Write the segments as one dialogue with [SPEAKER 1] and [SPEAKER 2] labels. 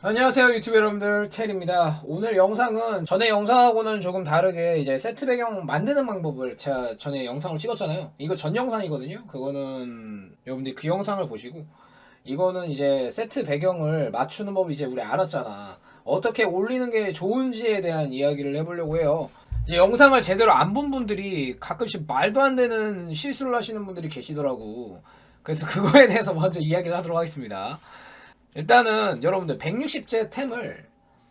[SPEAKER 1] 안녕하세요 유튜브 여러분들. 텔입니다. 오늘 영상은 전에 영상하고는 조금 다르게 이제 세트 배경 만드는 방법을 제가 전에 영상을 찍었잖아요. 이거 전 영상이거든요. 그거는 여러분들이 그 영상을 보시고 이거는 이제 세트 배경을 맞추는 법을 이제 우리 알았잖아. 어떻게 올리는 게 좋은지에 대한 이야기를 해보려고 해요. 이제 영상을 제대로 안 본 분들이 가끔씩 말도 안 되는 실수를 하시는 분들이 계시더라고. 그래서 그거에 대해서 먼저 이야기를 하도록 하겠습니다 일단은 여러분들 160제 템을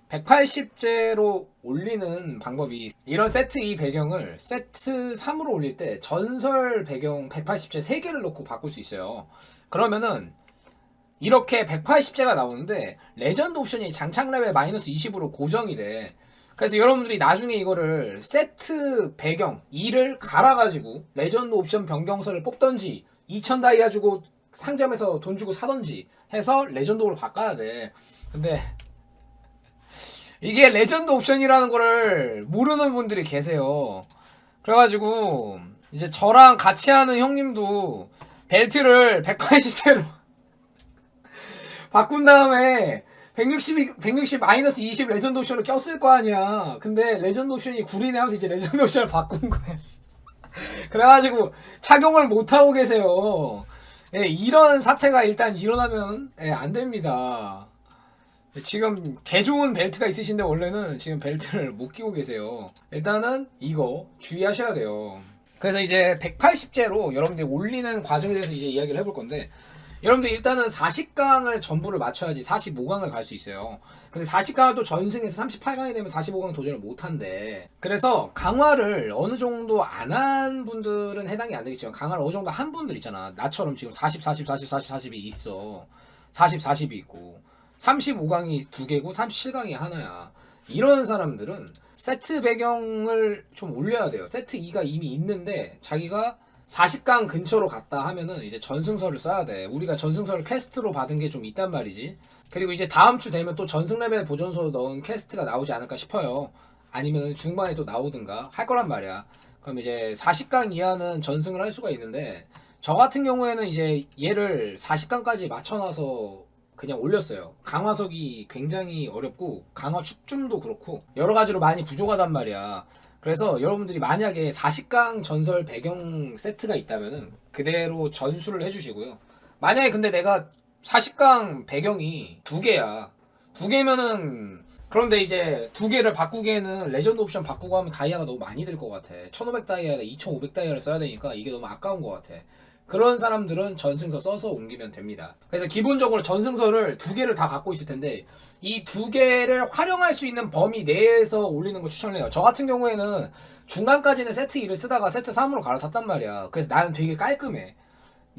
[SPEAKER 1] 180제로 올리는 방법이 이런 세트 2 배경을 세트 3으로 올릴 때 전설 배경 180제 3개를 넣고 바꿀 수 있어요. 그러면은 이렇게 180제가 나오는데 레전드 옵션이 장착 레벨 마이너스 20으로 고정이 돼. 그래서 여러분들이 나중에 이거를 세트 배경 2를 갈아가지고 레전드 옵션 변경서를 뽑던지 2000 다이아 주고 상점에서 돈 주고 사던지 해서 레전드로 바꿔야 돼. 근데 이게 레전드 옵션이라는 거를 모르는 분들이 계세요. 그래가지고 이제 저랑 같이 하는 형님도 벨트를 180채로 바꾼 다음에 160, 160 마이너스 20 레전드 옵션을 꼈을 거 아니야. 근데 레전드 옵션이 구리네 하면서 이제 레전드 옵션을 바꾼 거야. 그래가지고 착용을 못하고 계세요. 예, 이런 사태가 일단 일어나면 예, 안 됩니다. 지금 개 좋은 벨트가 있으신데 원래는 지금 벨트를 못 끼고 계세요. 일단은 이거 주의하셔야 돼요. 그래서 이제 180제로 여러분들이 올리는 과정에 대해서 이제 이야기를 해볼 건데 여러분들 일단은 40강을 전부를 맞춰야지 45강을 갈 수 있어요. 근데 40강을 또 전승해서 38강이 되면 45강 도전을 못 한대. 그래서 강화를 어느 정도 안 한 분들은 해당이 안 되겠지만 강화를 어느 정도 한 분들 있잖아. 나처럼 지금 40, 40, 40, 40, 40이 있어. 40, 40이 있고 35강이 두 개고 37강이 하나야. 이런 사람들은 세트 배경을 좀 올려야 돼요. 세트 2가 이미 있는데 자기가 40강 근처로 갔다 하면은 이제 전승서를 써야 돼. 우리가 전승서를 퀘스트로 받은 게 좀 있단 말이지. 그리고 이제 다음 주 되면 또 전승 레벨 보존소 넣은 퀘스트가 나오지 않을까 싶어요. 아니면 중반에 또 나오든가 할 거란 말이야. 그럼 이제 40강 이하는 전승을 할 수가 있는데 저 같은 경우에는 이제 얘를 40강까지 맞춰놔서 그냥 올렸어요. 강화석이 굉장히 어렵고 강화 축중도 그렇고 여러 가지로 많이 부족하단 말이야. 그래서 여러분들이 만약에 40강 전설 배경 세트가 있다면은 그대로 전수를 해주시고요. 만약에 근데 내가 40강 배경이 두 개야. 두 개면은 그런데 이제 두 개를 바꾸기에는 레전드 옵션 바꾸고 하면 다이아가 너무 많이 들 것 같아. 1500 다이아에 2500 다이아를 써야 되니까 이게 너무 아까운 것 같아. 그런 사람들은 전승서 써서 옮기면 됩니다. 그래서 기본적으로 전승서를 두 개를 다 갖고 있을 텐데 이 두 개를 활용할 수 있는 범위 내에서 올리는 걸 추천해요. 저 같은 경우에는 중간까지는 세트 2를 쓰다가 세트 3으로 갈아탔단 말이야. 그래서 나는 되게 깔끔해.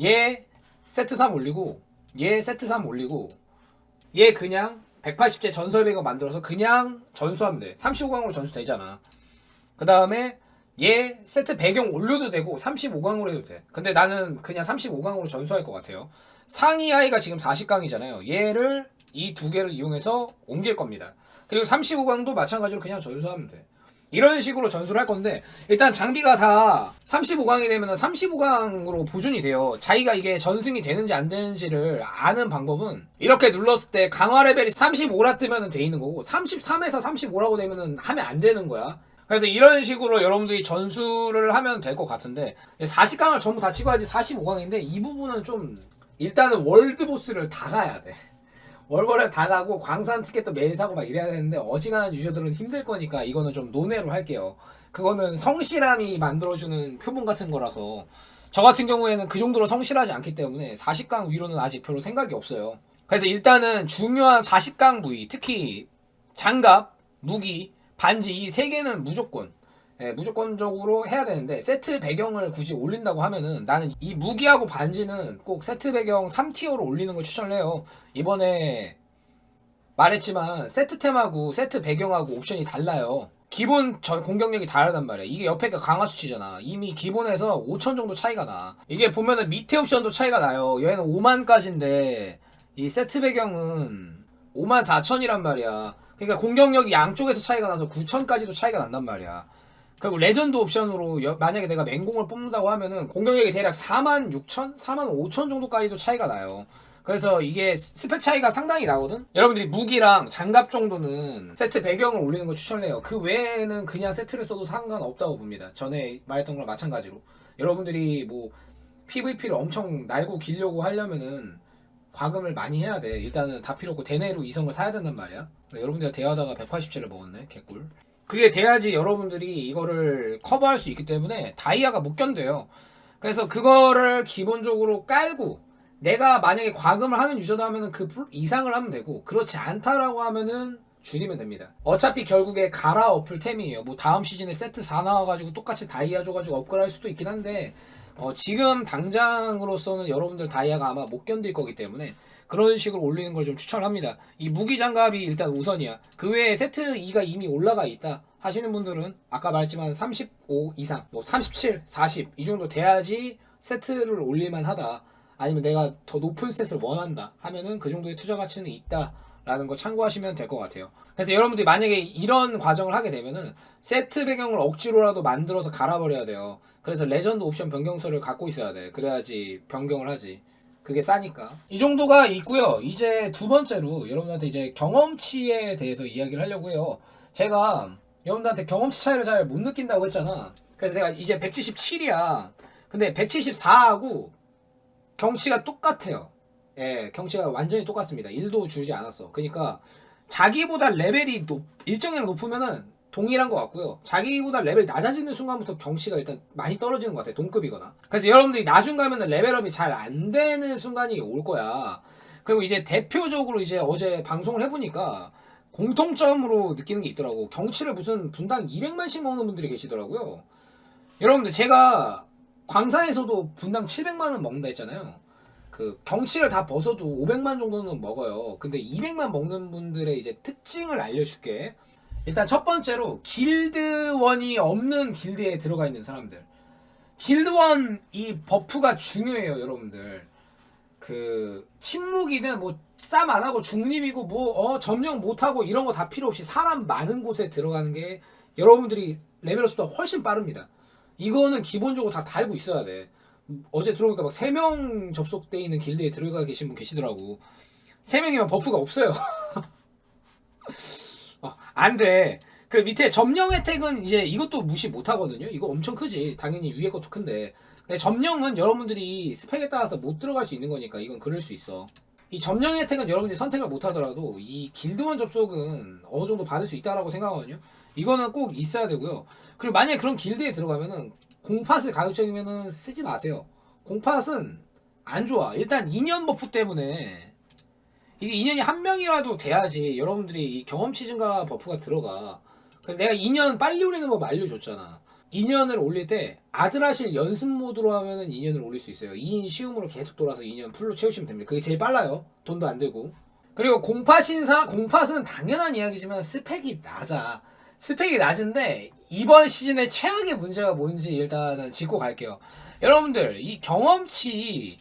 [SPEAKER 1] 얘 세트 3 올리고 얘 세트 3 올리고 얘 그냥 180제 전설 배경 만들어서 그냥 전수하면 돼. 35강으로 전수 되잖아. 그 다음에 얘 세트 배경 올려도 되고 35강으로 해도 돼. 근데 나는 그냥 35강으로 전수할 것 같아요. 상위 하이가 지금 40강이잖아요. 얘를 이 두 개를 이용해서 옮길 겁니다. 그리고 35강도 마찬가지로 그냥 전수하면 돼. 이런 식으로 전수를 할 건데 일단 장비가 다 35강이 되면 35강으로 보존이 돼요. 자기가 이게 전승이 되는지 안 되는지를 아는 방법은 이렇게 눌렀을 때 강화 레벨이 35라 뜨면 돼 있는 거고 33에서 35라고 되면은 하면 안 되는 거야. 그래서 이런 식으로 여러분들이 전수를 하면 될 것 같은데 40강을 전부 다 찍어야지 45강인데 이 부분은 좀 일단은 월드 보스를 다 가야 돼. 월월에 다 가고 광산 티켓도 매일 사고 막 이래야 되는데 어지간한 유저들은 힘들 거니까 이거는 좀 논외로 할게요. 그거는 성실함이 만들어주는 표본 같은 거라서 저 같은 경우에는 그 정도로 성실하지 않기 때문에 40강 위로는 아직 별로 생각이 없어요. 그래서 일단은 중요한 40강 부위 특히 장갑, 무기, 반지 이 세 개는 무조건 예, 무조건적으로 해야 되는데 세트 배경을 굳이 올린다고 하면은 나는 이 무기하고 반지는 꼭 세트 배경 3티어로 올리는 걸 추천을 해요. 이번에 말했지만 세트템하고 세트 배경하고 옵션이 달라요. 기본 전 공격력이 다르단 말이야. 이게 옆에가 강화 수치잖아. 이미 기본에서 5천 정도 차이가 나. 이게 보면은 밑에 옵션도 차이가 나요. 얘는 5만까지인데 이 세트 배경은 5만 4천이란 말이야. 그러니까 공격력이 양쪽에서 차이가 나서 9천까지도 차이가 난단 말이야. 그리고 레전드 옵션으로 여- 만약에 내가 맹공을 뽑는다고 하면은 공격력이 대략 4만 6천, 4만 5천 정도까지도 차이가 나요. 그래서 이게 스펙 차이가 상당히 나거든. 여러분들이 무기랑 장갑 정도는 세트 배경을 올리는 걸 추천해요. 그 외에는 그냥 세트를 써도 상관없다고 봅니다. 전에 말했던 거랑 마찬가지로 여러분들이 뭐 PVP를 엄청 날고 길려고 하려면은 과금을 많이 해야 돼. 일단은 다 필요 없고 대내로 이성을 사야 된단 말이야. 여러분들 대하다가 187을 먹었네. 개꿀. 그게 돼야지 여러분들이 이거를 커버할 수 있기 때문에 다이아가 못 견뎌요. 그래서 그거를 기본적으로 깔고 내가 만약에 과금을 하는 유저다 하면은 그 풀- 이상을 하면 되고 그렇지 않다라고 하면은 줄이면 됩니다. 어차피 결국에 갈아 엎을 템이에요. 뭐 다음 시즌에 세트 4 나와가지고 똑같이 다이아 줘가지고 업그레이드 할 수도 있긴 한데 어, 지금 당장으로서는 여러분들 다이아가 아마 못 견딜 거기 때문에 그런 식으로 올리는 걸 좀 추천합니다. 이 무기 장갑이 일단 우선이야. 그 외에 세트 2가 이미 올라가 있다 하시는 분들은 아까 말했지만 35 이상, 뭐 37, 40 이 정도 돼야지 세트를 올릴만 하다. 아니면 내가 더 높은 셋을 원한다 하면은 그 정도의 투자 가치는 있다 라는 거 참고하시면 될 것 같아요. 그래서 여러분들이 만약에 이런 과정을 하게 되면은 세트 배경을 억지로라도 만들어서 갈아버려야 돼요. 그래서 레전드 옵션 변경서를 갖고 있어야 돼. 그래야지 변경을 하지. 그게 싸니까. 이 정도가 있고요. 이제 두 번째로 여러분한테 이제 경험치에 대해서 이야기를 하려고 해요. 제가 여러분들한테 경험치 차이를 잘 못 느낀다고 했잖아. 그래서 내가 이제 177이야. 근데 174하고 경치가 똑같아요. 예, 경치가 완전히 똑같습니다. 1도 줄지 않았어. 그러니까 자기보다 레벨이 높, 일정량 높으면은 동일한 것 같고요. 자기보다 레벨이 낮아지는 순간부터 경치가 일단 많이 떨어지는 것 같아요. 동급이거나. 그래서 여러분들이 나중 가면은 레벨업이 잘 안 되는 순간이 올 거야. 그리고 이제 대표적으로 이제 어제 방송을 해보니까 공통점으로 느끼는 게 있더라고. 경치를 무슨 분당 200만씩 먹는 분들이 계시더라고요. 여러분들 제가 광산에서도 분당 700만 원 먹는다 했잖아요. 그 경치를 다 벗어도 500만 정도는 먹어요. 근데 200만 먹는 분들의 이제 특징을 알려줄게. 일단 첫 번째로 길드원이 없는 길드에 들어가 있는 사람들. 길드원 이 버프가 중요해요, 여러분들. 그 침묵이든 뭐 싸움 안 하고 중립이고 뭐어 점령 못 하고 이런 거 다 필요 없이 사람 많은 곳에 들어가는 게 여러분들이 레벨업 수가 훨씬 빠릅니다. 이거는 기본적으로 다 달고 있어야 돼. 어제 들어보니까 막 3명 접속돼 있는 길드에 들어가 계신 분 계시더라고. 3명이면 버프가 없어요. 어, 안 돼. 그 밑에 점령 혜택은 이제 이것도 무시 못 하거든요. 이거 엄청 크지. 당연히 위에 것도 큰데. 점령은 여러분들이 스펙에 따라서 못 들어갈 수 있는 거니까 이건 그럴 수 있어. 이 점령 혜택은 여러분들이 선택을 못 하더라도 이 길드원 접속은 어느 정도 받을 수 있다라고 생각하거든요. 이거는 꼭 있어야 되고요. 그리고 만약에 그런 길드에 들어가면은 공팟을 가급적이면은 쓰지 마세요. 공팟은 안 좋아. 일단 2년 버프 때문에 이게 2년이 한 명이라도 돼야지 여러분들이 이 경험치 증가 버프가 들어가. 그래서 내가 2년 빨리 올리는 법 알려줬잖아. 2년을 올릴 때 아드라실 연습 모드로 하면은 2년을 올릴 수 있어요. 2인 시음으로 계속 돌아서 2년 풀로 채우시면 됩니다. 그게 제일 빨라요. 돈도 안 들고. 그리고 공팟 신사, 공팟은 당연한 이야기지만 스펙이 낮아. 스펙이 낮은데 이번 시즌의 최악의 문제가 뭔지 일단은 짚고 갈게요. 여러분들 이 경험치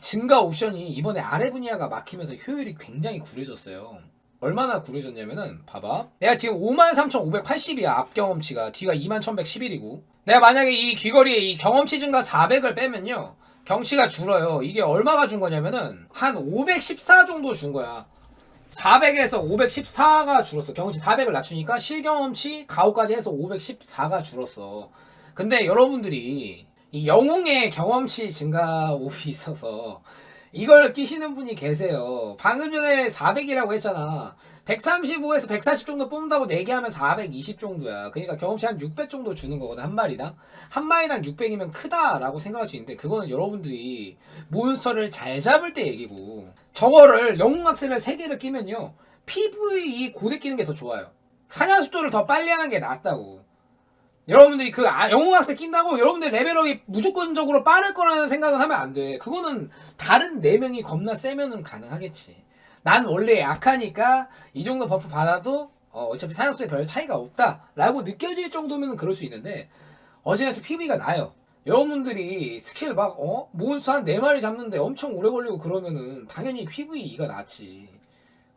[SPEAKER 1] 증가 옵션이 이번에 아래 분야가 막히면서 효율이 굉장히 구려졌어요. 얼마나 구려졌냐면은 봐봐. 내가 지금 53,580이야 앞 경험치가 뒤가 21,111이고 내가 만약에 이 귀걸이에 이 경험치 증가 400을 빼면요. 경치가 줄어요. 이게 얼마가 준 거냐면은 한 514 정도 준 거야. 400에서 514가 줄었어. 경험치 400을 낮추니까 실경험치 가오까지 해서 514가 줄었어. 근데 여러분들이 이 영웅의 경험치 증가 옵이 있어서 이걸 끼시는 분이 계세요. 방금 전에 400이라고 했잖아. 135에서 140 정도 뽑는다고 내기하면 420 정도야. 그러니까 경험치 한 600 정도 주는 거거든, 한 마리당. 한 마리당 600이면 크다라고 생각할 수 있는데, 그거는 여러분들이 몬스터를 잘 잡을 때 얘기고, 저거를 영웅악셀을 3개를 끼면요. PVE 고대 끼는 게 더 좋아요. 사냥 속도를 더 빨리 하는 게 낫다고. 여러분들이 그 아, 영웅학생 낀다고 여러분들 레벨업이 무조건적으로 빠를 거라는 생각은 하면 안 돼. 그거는 다른 4명이 겁나 세면은 가능하겠지. 난 원래 약하니까 이 정도 버프 받아도 어, 어차피 사냥수에 별 차이가 없다라고 느껴질 정도면 그럴 수 있는데 어지간해서 PV가 나요. 여러분들이 스킬 막 어? 몬스터 한 4마리 잡는데 엄청 오래 걸리고 그러면은 당연히 PVE가 낫지.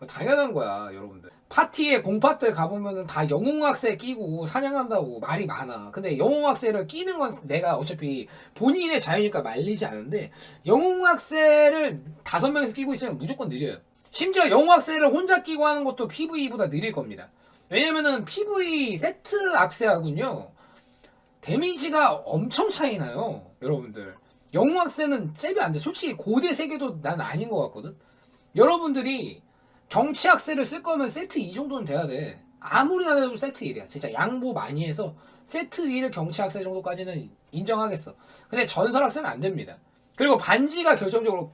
[SPEAKER 1] 당연한 거야, 여러분들. 파티에 공파들 가보면은 다 영웅학세 끼고 사냥한다고 말이 많아. 근데 영웅학세를 끼는 건 내가 어차피 본인의 자유니까 말리지 않은데 영웅학세를 다섯 명이서 끼고 있으면 무조건 느려요. 심지어 영웅학세를 혼자 끼고 하는 것도 PVE보다 느릴 겁니다. 왜냐면은 PV 세트 악세하군요. 데미지가 엄청 차이 나요, 여러분들. 영웅학세는 잽이 안 돼. 솔직히 고대 세계도 난 아닌 것 같거든. 여러분들이 경치학세를 쓸 거면 세트 2 정도는 돼야 돼. 아무리 나도 세트 1이야. 진짜 양보 많이 해서 세트 1 경치학세 정도까지는 인정하겠어. 근데 전설학세는 안 됩니다. 그리고 반지가 결정적으로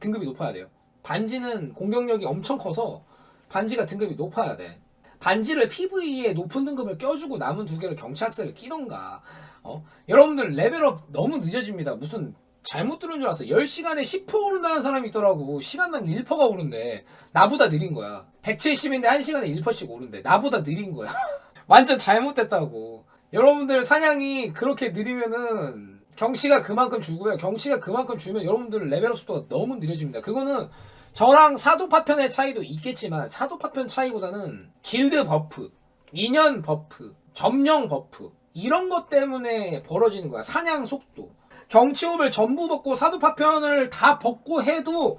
[SPEAKER 1] 등급이 높아야 돼요. 반지는 공격력이 엄청 커서 반지가 등급이 높아야 돼. 반지를 PVE에 높은 등급을 껴주고 남은 두 개를 경치학세를 끼던가. 어? 여러분들 레벨업 너무 늦어집니다. 무슨 잘못 들은 줄 알았어. 10시간에 10% 오른다는 사람이 있더라고. 시간당 1%가 오른대. 나보다 느린 거야. 170인데 1시간에 1%씩 오른대. 나보다 느린 거야. 완전 잘못됐다고. 여러분들 사냥이 그렇게 느리면은 경치가 그만큼 줄고요. 경치가 그만큼 줄면 여러분들 레벨업 속도가 너무 느려집니다. 그거는 저랑 사도파편의 차이도 있겠지만 사도파편 차이보다는 길드 버프, 인연 버프, 점령 버프 이런 것 때문에 벌어지는 거야. 사냥 속도. 경치홈을 전부 벗고 사도파편을 다 벗고 해도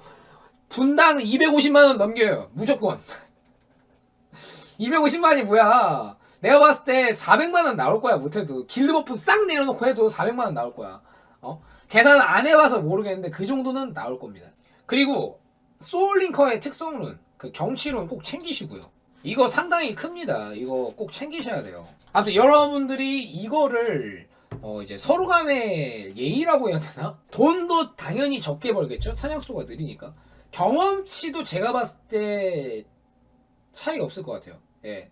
[SPEAKER 1] 분당 250만 원 넘겨요. 무조건. 250만이 뭐야? 내가 봤을 때 400만 원 나올 거야. 못해도 길드 버프 싹 내려놓고 해도 400만 원 나올 거야. 어? 계산 안 해봐서 모르겠는데 그 정도는 나올 겁니다. 그리고 소울링커의 특성룬, 그 경치룬 꼭 챙기시고요. 이거 상당히 큽니다. 이거 꼭 챙기셔야 돼요. 아무튼 여러분들이 이거를 어 이제 서로 간의 예의라고 해야 되나? 돈도 당연히 적게 벌겠죠. 사냥수가 느리니까. 경험치도 제가 봤을 때 차이가 없을 것 같아요. 예.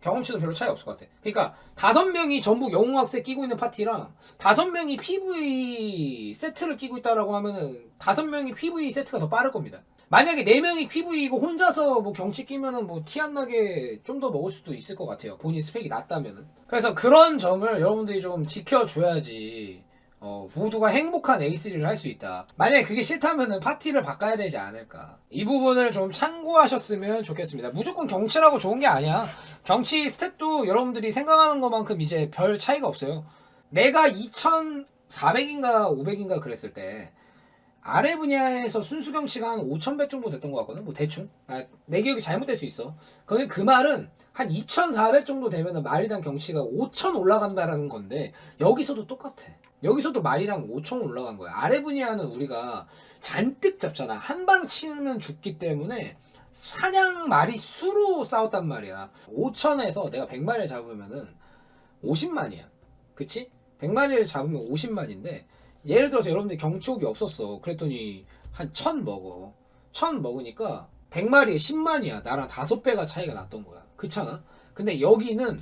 [SPEAKER 1] 경험치도 별로 차이 없을 것 같아. 그러니까 다섯 명이 전부 영웅학세 끼고 있는 파티랑 다섯 명이 PV 세트를 끼고 있다라고 하면은 다섯 명이 PV 세트가 더 빠를 겁니다. 만약에 네 명이 PV이고 혼자서 뭐 경치 끼면은 뭐 티 안 나게 좀 더 먹을 수도 있을 것 같아요. 본인 스펙이 낮다면은. 그래서 그런 점을 여러분들이 좀 지켜줘야지. 어, 모두가 행복한 A3를 할 수 있다. 만약에 그게 싫다면은 파티를 바꿔야 되지 않을까. 이 부분을 좀 참고하셨으면 좋겠습니다. 무조건 경치라고 좋은 게 아니야. 경치 스탯도 여러분들이 생각하는 것만큼 이제 별 차이가 없어요. 내가 2400인가 500인가 그랬을 때 아래 분야에서 순수 경치가 한 5000배 정도 됐던 것 같거든. 뭐 대충. 아, 내 기억이 잘못될 수 있어. 근데 그 말은 한 2400 정도 되면 말이당 경치가 5000 올라간다라는 건데 여기서도 똑같아. 여기서도 말이랑 5000 올라간 거야. 아래 분야는 우리가 잔뜩 잡잖아. 한 방 치면 죽기 때문에 사냥 마리 수로 싸웠단 말이야. 5000에서 내가 100마리를 잡으면은 50만이야. 그치? 100마리를 잡으면 50만인데 예를 들어서 여러분들 경치옥이 없었어. 그랬더니 한1000 먹어. 1000 먹으니까 100마리에 10만이야. 나랑 5배가 차이가 났던 거야. 그렇잖아? 근데 여기는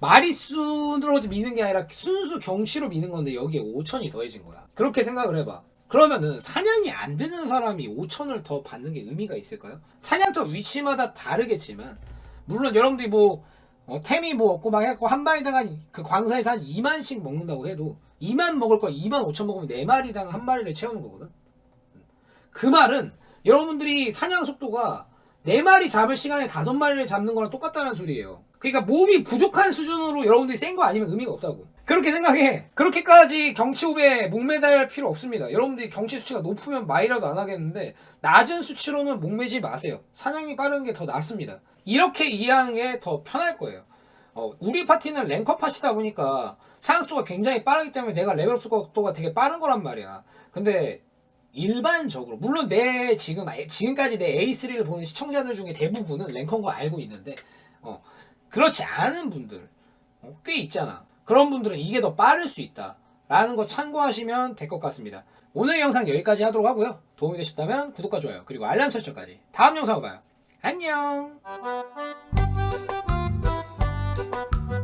[SPEAKER 1] 마리수로 미는 게 아니라 순수 경치로 미는 건데 여기에 5천이 더해진 거야. 그렇게 생각을 해봐. 그러면은 사냥이 안 되는 사람이 5천을 더 받는 게 의미가 있을까요? 사냥터 위치마다 다르겠지만 물론 여러분들이 뭐 어, 템이 뭐 없고 막 해갖고 한 마리당 한그 광사에서 한 2만씩 먹는다고 해도 2만 먹을 거 2만 5천 먹으면 4마리당 한 마리를 채우는 거거든. 그 말은 여러분들이 사냥 속도가 4마리 잡을 시간에 5마리를 잡는 거랑 똑같다는 소리예요. 그러니까 몸이 부족한 수준으로 여러분들이 센 거 아니면 의미가 없다고. 그렇게 생각해. 그렇게까지 경치 호흡에 목매달 필요 없습니다. 여러분들이 경치 수치가 높으면 마이라도 안 하겠는데 낮은 수치로는 목매지 마세요. 사냥이 빠르는 게더 낫습니다. 이렇게 이해하는 게 더 편할 거예요. 어, 우리 파티는 랭커 파티다 보니까 상속도가 굉장히 빠르기 때문에 내가 레벨업 속도가 되게 빠른 거란 말이야. 근데 일반적으로 물론 내 지금 지금까지 내 A3를 보는 시청자들 중에 대부분은 랭커인 거 알고 있는데 어, 그렇지 않은 분들 어, 꽤 있잖아. 그런 분들은 이게 더 빠를 수 있다. 라는 거 참고하시면 될 것 같습니다. 오늘 영상 여기까지 하도록 하고요. 도움이 되셨다면 구독과 좋아요 그리고 알람 설정까지 다음 영상으로 봐요. 안녕. Thank you.